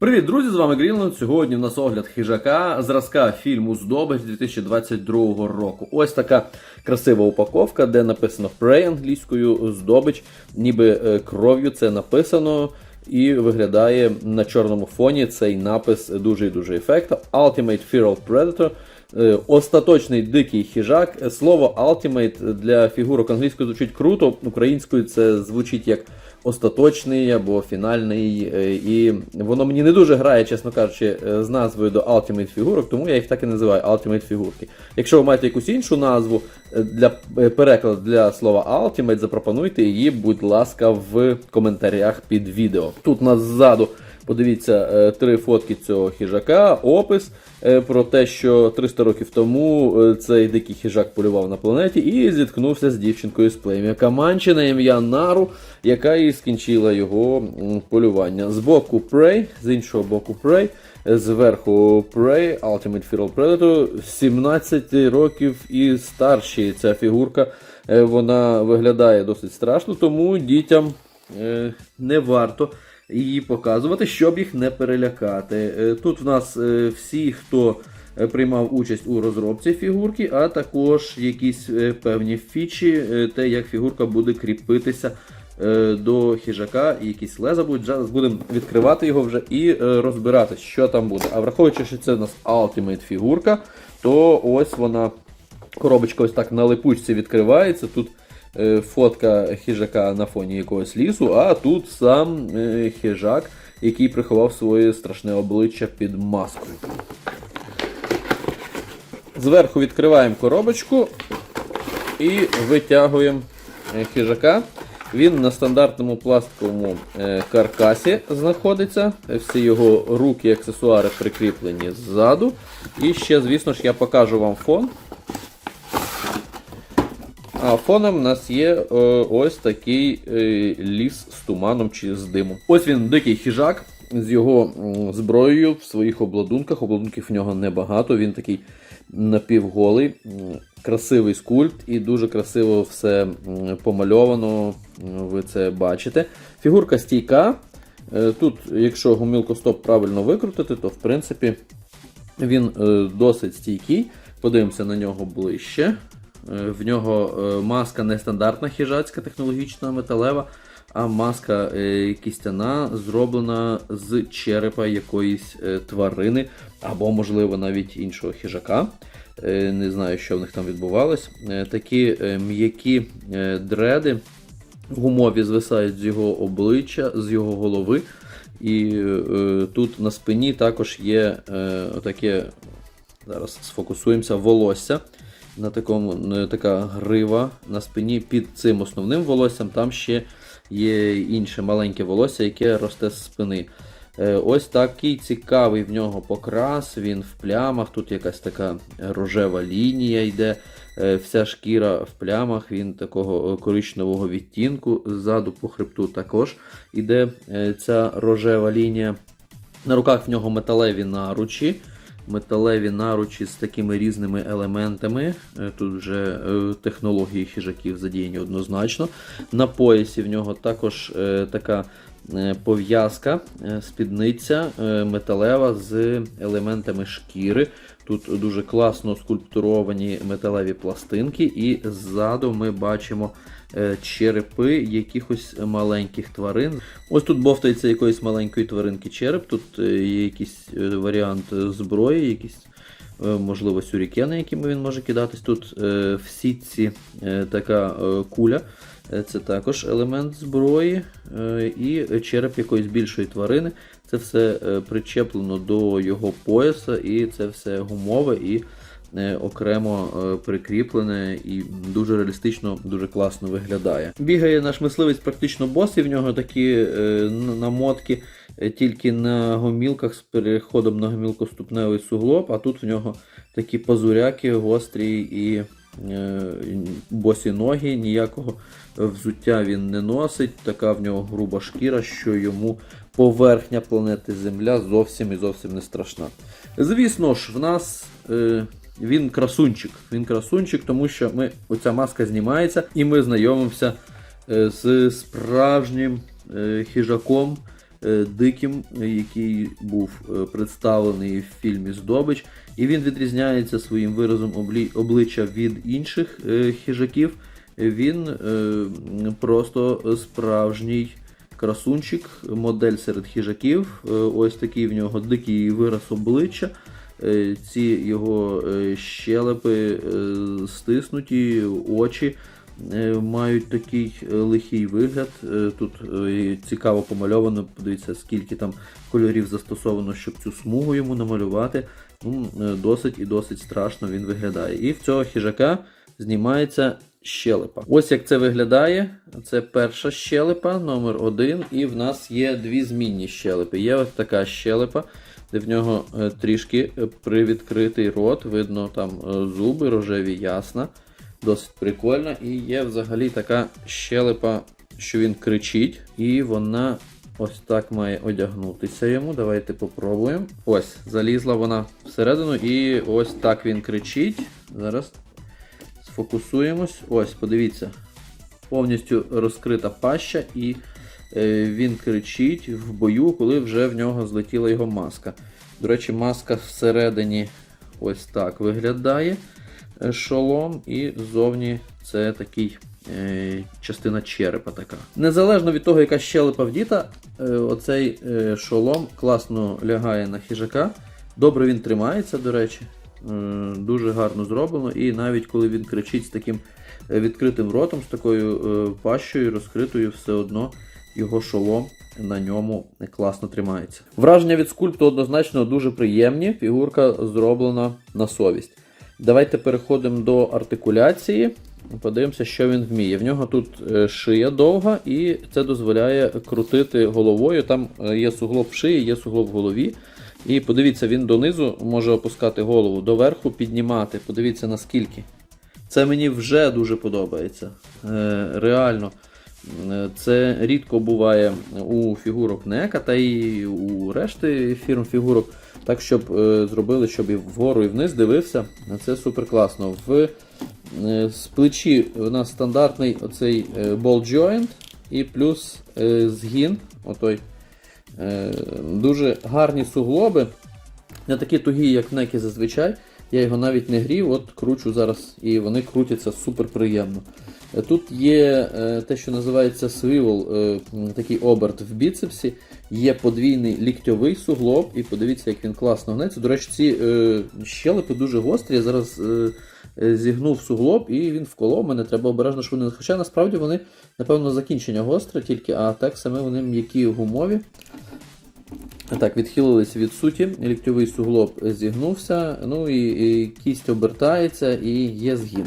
Привіт, друзі! З вами Грінленд. Сьогодні в нас огляд хижака зразка фільму Здобич 2022 року. Ось така красива упаковка, де написано Prey англійською здобич, ніби е, кров'ю це написано. І виглядає на чорному фоні цей напис дуже і дуже ефектно. Ultimate Feral Predator. Е, Остаточний дикий хижак. Слово Ultimate для фігурок англійською звучить круто, українською це звучить як остаточний або фінальний. е, І воно мені не дуже грає, чесно кажучи, е, з назвою до Ultimate фігурок, тому я їх так і називаю Ultimate фігурки. Якщо ви маєте якусь іншу назву е, для перекладу для слова Ultimate, запропонуйте її, будь ласка, в коментарях під відео. Тут у ззаду. Подивіться три фотки цього хижака, опис про те, що 300 років тому е, цей дикий хижак полював на планеті і зіткнувся з дівчинкою з плем'я Каманчі на ім'я Нару, яка і скінчила його полювання. З боку Prey, з іншого боку Prey, е, зверху Prey, Ultimate Feral Predator, 17 років і старші ця фігурка. Е, Вона виглядає досить страшно, тому дітям е, не варто її показувати, щоб їх не перелякати. Е, Тут в нас е, всі, хто е, приймав участь у розробці фігурки, а також якісь певні фічі, те, як фігурка буде кріпитися до хижака, якісь леза будуть. Зараз будемо відкривати його вже і розбирати, що там буде. А враховуючи, що це у нас Ultimate фігурка, то ось вона. Коробочка ось так на липучці відкривається. Тут фотка хижака на фоні якогось лісу, а тут сам е, хижак, який приховав своє страшне обличчя під маскою. Зверху відкриваємо коробочку і витягуємо е, хижака. Він на стандартному пластиковому е, каркасі знаходиться. Всі його руки і аксесуари прикріплені ззаду. І ще, звісно ж, я покажу вам фон. А фоном у нас є е, ось такий е, ліс з туманом чи з димом. Ось він дикий хижак з його зброєю в своїх обладунках. Обладунків в нього небагато. Він такий напівголий, красивий скульпт і дуже красиво все помальовано. Ви це бачите. Фігурка стійка. Е, Тут, якщо гумілкостоп правильно викрутити, то в принципі він е, досить стійкий. Подивимося на нього ближче. Е, В нього е, маска не стандартна хижацька технологічна металева, а маска е, кістяна, зроблена з черепа якоїсь тварини, або, можливо, навіть іншого хижака. Не знаю, що в них там відбувалось. Такі м'які дреди гумові звисають з його обличчя, з його голови. І е, тут на спині також є е, таке, зараз сфокусуємося, волосся. На такому така грива на спині під цим основним волоссям. Там ще є інше маленьке волосся, яке росте з спини. Е, Ось такий цікавий в нього покрас, він в плямах, тут якась така рожева лінія йде, е, вся шкіра в плямах, він такого е, коричневого відтінку. Ззаду по хребту також іде е, ця рожева лінія. На руках в нього металеві наручі. Металеві наручі з такими різними елементами. Е, Тут вже е, технології хижаків задіяні однозначно. На поясі в нього також е, така пов'язка, спідниця металева з елементами шкіри. Тут дуже класно скульптуровані металеві пластинки, і ззаду ми бачимо е, черепи якихось маленьких тварин. Ось тут бовтається якоїсь маленької тваринки череп, тут е, є якийсь е, варіант зброї, якісь. Можливо, сюрікени, якими він може кидатись. Тут в сітці така куля, це також елемент зброї, і череп якоїсь більшої тварини. Це все е, причеплено до його пояса, і це все гумове і е, окремо е, прикріплене і дуже реалістично, дуже класно виглядає. Бігає наш мисливець практично босий, в нього такі намотки тільки на гомілках з переходом на гомілкоступневий суглоб, а тут в нього такі пазуряки гострі і босі ноги, ніякого взуття він не носить, така в нього груба шкіра, що йому поверхня планети Земля зовсім і зовсім не страшна. Звісно ж, в нас е, він красунчик. Він красунчик, тому що ми, оця маска знімається, і ми знайомимося е, з справжнім е, хижаком е, диким, який був представлений в фільмі Здобич. І він відрізняється своїм виразом обличчя від інших хижаків. Він просто справжній красунчик, модель серед хижаків. Е, Ось такий в нього дикий вираз обличчя. Е, Ці його е, щелепи стиснуті, очі мають такий лихий вигляд. Тут цікаво помальовано, подивіться, скільки там кольорів застосовано, щоб цю смугу йому намалювати. Ну, досить і досить страшно він виглядає. І в цього хижака знімається щелепа. Ось як це виглядає. Це перша щелепа, номер один. І в нас є дві змінні щелепи. Є ось така щелепа, де в нього е, трішки е, привідкритий рот, видно там е, зуби, рожеві ясна. Досить прикольно. І є взагалі така щелепа, що він кричить, і вона ось так має одягнутися йому. Давайте попробуємо. Ось, залізла вона всередину, і ось так він кричить. Зараз сфокусуємось. Ось, подивіться. Повністю розкрита паща, і е, він кричить в бою, коли вже в нього злетіла його маска. До речі, маска всередині ось так виглядає е, шолом, і ззовні це такий е, частина черепа така. Незалежно від того, яка щелепа в діта, е, оцей шолом класно лягає на хижака. Добре він тримається, до речі. Дуже гарно зроблено. І навіть коли він кричить з таким е, відкритим ротом, з такою е, пащою розкритою, все одно його шолом на ньому класно тримається. Враження від скульпту однозначно дуже приємні. Фігурка зроблена на совість. Давайте переходимо до артикуляції. Подивимося, що він вміє. В нього тут е, шия довга, і це дозволяє крутити головою. Там є суглоб в шиї, є суглоб в голові. І подивіться, він донизу може опускати голову, доверху піднімати. Подивіться наскільки. Це мені вже дуже подобається. Е, реально. Е, Це рідко буває у фігурок Нека та і у решти фірм фігурок. Так, щоб е, зробили, щоб і вгору, і вниз дивився. Це супер класно. В з плечі у нас стандартний оцей ball joint і плюс згін. Отой, дуже гарні суглоби. Не такі тугі, як некі зазвичай. Я його навіть не грів, от кручу зараз, і вони крутяться супер приємно. Е, Тут є е, те, що називається свивол, е, такий оберт в біцепсі, є подвійний ліктьовий суглоб, і подивіться, як він класно гнеться. До речі, ці е, щелепи дуже гострі. Я зараз е, е, зігнув суглоб і він вколов мене. Треба обережно, щоб вони. Хоча насправді вони, напевно, закінчення гостре тільки, а так саме вони м'які гумові. Так, відхилились від суті, ліктьовий суглоб зігнувся, ну і, і кість обертається і є згін.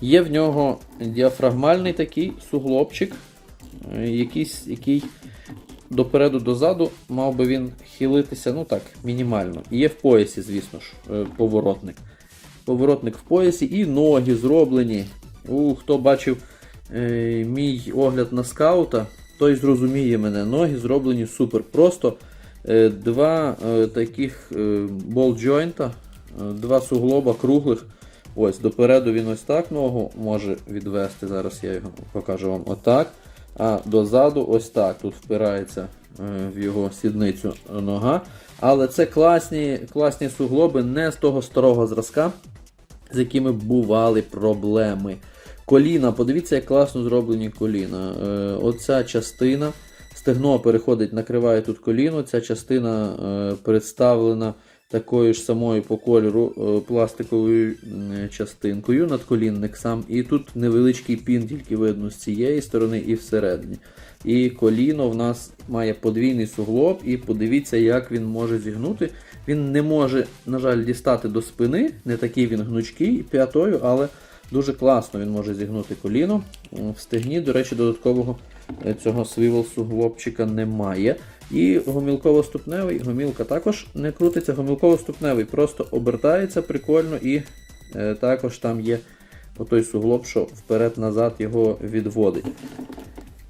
Є в нього діафрагмальний такий суглобчик, е, якийсь, який допереду дозаду мав би він хилитися, ну так, мінімально. Є в поясі, звісно ж, е, поворотник. Поворотник в поясі і ноги зроблені. У, хто бачив е, мій огляд на скаута, той зрозуміє мене. Ноги зроблені супер. Просто е, два е, таких е, бол-джойнта, е, два суглоба круглих. Ось, допереду він ось так ногу може відвести. Зараз я його покажу вам отак. А дозаду ось так. Тут впирається е, в його сідницю нога. Але це класні, класні суглоби не з того старого зразка, з якими бували проблеми. Коліна, подивіться, як класно зроблені коліна. Е, оця частина, стегно переходить, накриває тут коліно. Ця частина е, представлена такою ж самою по кольору е, пластиковою частинкою надколінник сам. І тут невеличкий пін тільки видно з цієї сторони і всередині. І коліно в нас має подвійний суглоб, і подивіться, як він може зігнути. Він не може, на жаль, дістати до спини, не такий він гнучкий п'ятою, але дуже класно він може зігнути коліно. В стегні, до речі, додаткового е, цього свивел суглобчика немає. І гомілково-ступневий, гомілка також не крутиться, гомілково-ступневий просто обертається прикольно і е, також там є отой суглоб, що вперед-назад його відводить.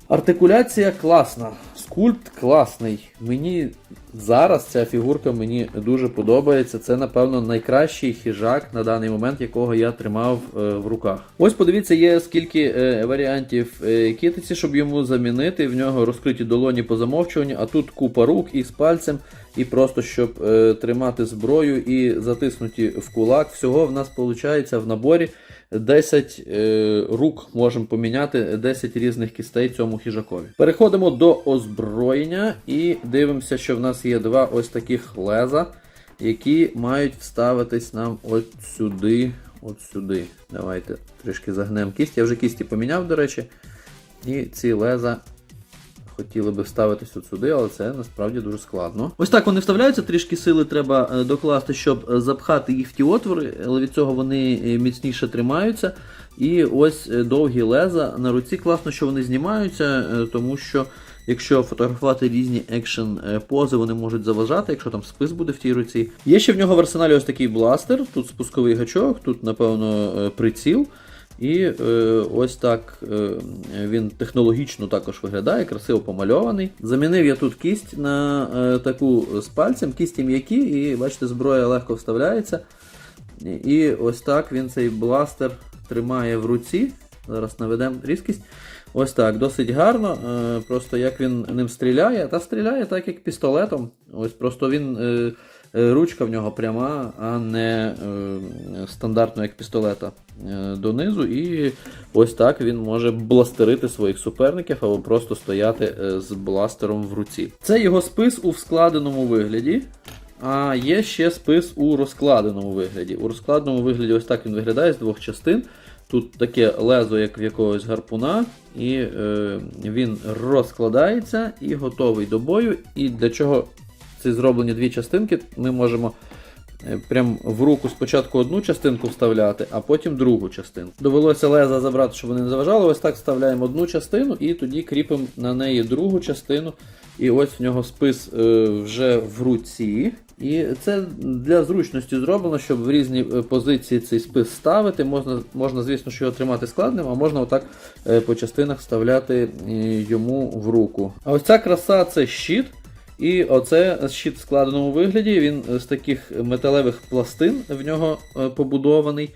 Артикуляція класна, скульпт класний. Мені зараз ця фігурка мені дуже подобається. Це, напевно, найкращий хижак на даний момент, якого я тримав е, в руках. Ось подивіться, є скільки е, варіантів е, китиці, щоб йому замінити. В нього розкриті долоні по замовчуванню, а тут купа рук і з пальцем, і просто щоб тримати зброю і затиснуті в кулак. Всього в нас виходить в наборі 10 е, рук можемо поміняти, 10 різних кістей цьому хижакові. Переходимо до озброєння і дивимося, що в нас є два ось таких леза, які мають вставитись нам от сюди. От сюди. Давайте трішки загнемо кість. Я вже кісті поміняв, до речі. І ці леза хотіли би вставитись от сюди, але це насправді дуже складно. Ось так вони вставляються, трішки сили треба е, докласти, щоб е, запхати їх в ті отвори, але від цього вони е, міцніше тримаються. І ось довгі леза на руці класно, що вони знімаються, тому що. Якщо фотографувати різні екшен е, пози, вони можуть заважати, якщо там спис буде в тій руці. Є ще в нього в арсеналі ось такий бластер, тут спусковий гачок, тут, напевно, приціл. І е, ось так е, він технологічно також виглядає, красиво помальований. Замінив я тут кість на е, таку з пальцем, кісті м'які, і бачите, зброя легко вставляється. І ось так він цей бластер тримає в руці. Зараз наведемо різкість. Ось так, досить гарно. Е, просто як він ним стріляє, та стріляє так, як пістолетом. Ось просто він. Е, Ручка в нього пряма, а не е, стандартно як пістолета е, донизу. І ось так він може бластерити своїх суперників або просто стояти е, з бластером в руці. Це його спис у складеному вигляді. А є ще спис у розкладеному вигляді. У розкладеному вигляді ось так він виглядає з двох частин. Тут таке лезо, як в якогось гарпуна, і е, він розкладається і готовий до бою. І для чого ці зроблені дві частинки, ми можемо е, прям в руку спочатку одну частинку вставляти, а потім другу частинку. Довелося леза забрати, щоб вони не заважали. Ось так вставляємо одну частину і тоді кріпимо на неї другу частину. І ось в нього спис е, вже в руці. І це для зручності зроблено, щоб в різні е, позиції цей спис ставити. Можна, можна звісно, що його тримати складним, а можна отак по частинах вставляти йому в руку. А ось ця краса це щит. І оце щит в складеному вигляді. Він з таких металевих пластин в нього е, побудований.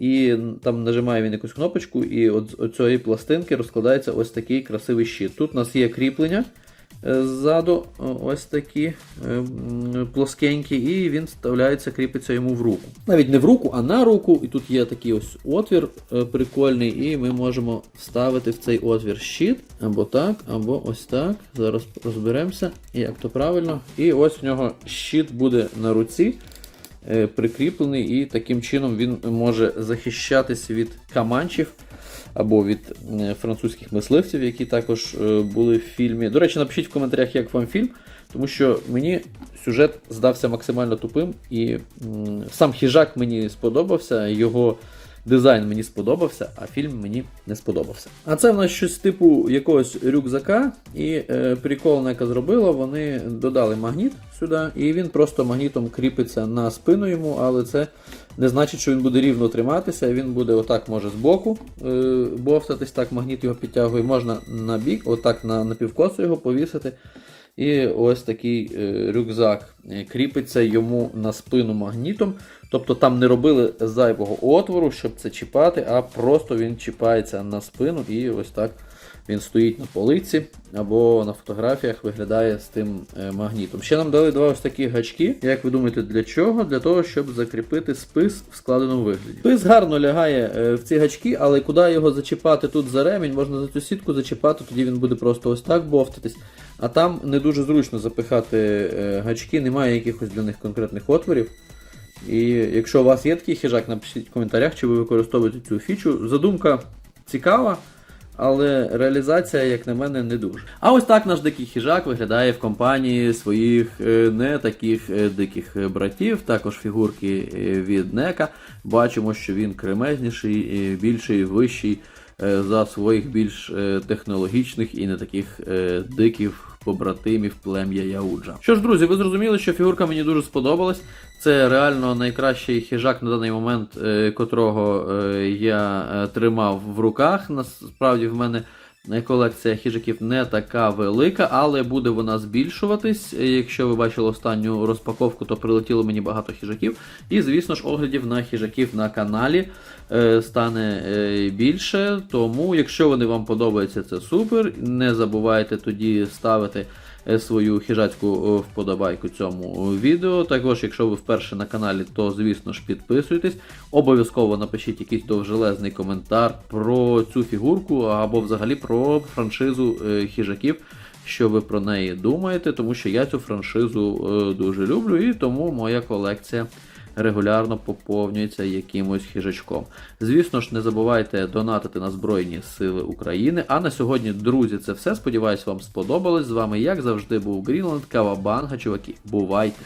І там нажимає він якусь кнопочку, і от з цієї пластинки розкладається ось такий красивий щит. Тут у нас є кріплення ззаду, ось такі е, плоскенькі, і він вставляється, кріпиться йому в руку. Навіть не в руку, а на руку. І тут є такий ось отвір е, прикольний, і ми можемо вставити в цей отвір щит, або так, або ось так. Зараз розберемося, як то правильно. І ось в нього щит буде на руці е, прикріплений, і таким чином він може захищатись від каманчів або від французьких мисливців, які також е, були в фільмі. До речі, напишіть в коментарях, як вам фільм, тому що мені сюжет здався максимально тупим, і сам хіжак мені сподобався, його дизайн мені сподобався, а фільм мені не сподобався. А це в нас щось типу якогось рюкзака, і е, прикол, яка зробила, вони додали магніт сюди, і він просто магнітом кріпиться на спину йому, але це не значить, що він буде рівно триматися. Він буде отак може збоку е, бовтатись, так магніт його підтягує, можна на бік, отак на, на півкосу його повісити. І ось такий е, рюкзак е, кріпиться йому на спину магнітом. Тобто там не робили зайвого отвору, щоб це чіпати, а просто він чіпається на спину і ось так він стоїть на полиці або на фотографіях виглядає з тим е, магнітом. Ще нам дали два ось такі гачки. Як ви думаєте, для чого? Для того, щоб закріпити спис в складеному вигляді. Спис гарно лягає е, в ці гачки, але куди його зачіпати тут за ремінь, можна за цю сітку зачіпати, тоді він буде просто ось так бовтатись. А там не дуже зручно запихати е, гачки, немає якихось для них конкретних отворів. І якщо у вас є такий хижак, напишіть в коментарях, чи ви використовуєте цю фічу. Задумка цікава, але реалізація, як на мене, не дуже. А ось так наш дикий хижак виглядає в компанії своїх е, не таких е, диких братів, також фігурки е, від Нека. Бачимо, що він кремезніший, більший, вищий за своїх більш технологічних і не таких диких побратимів плем'я Яуджа. Що ж, друзі, ви зрозуміли, що фігурка мені дуже сподобалась. Це реально найкращий хижак на даний момент, е, котрого е, я е, тримав в руках. Насправді в мене Колекція хижаків не така велика, але буде вона збільшуватись. Е, Якщо ви бачили останню розпаковку, то прилетіло мені багато хижаків. І, звісно ж, оглядів на хижаків на каналі е, стане е, більше. Тому, якщо вони вам подобаються, це супер. Не забувайте тоді ставити свою хижацьку е, вподобайку цьому е, відео. Також, якщо ви вперше на каналі, то звісно ж підписуйтесь. Обов'язково напишіть якийсь довжелезний коментар про цю фігурку або взагалі про франшизу е, хижаків. Що ви про неї думаєте, тому що я цю франшизу е, дуже люблю, і тому моя колекція регулярно поповнюється якимось хижачком. Звісно ж, не забувайте донатити на Збройні Сили України. А на сьогодні, друзі, це все. Сподіваюсь, вам сподобалось. З вами, як завжди, був Грінланд, Кавабанга, чуваки. Бувайте!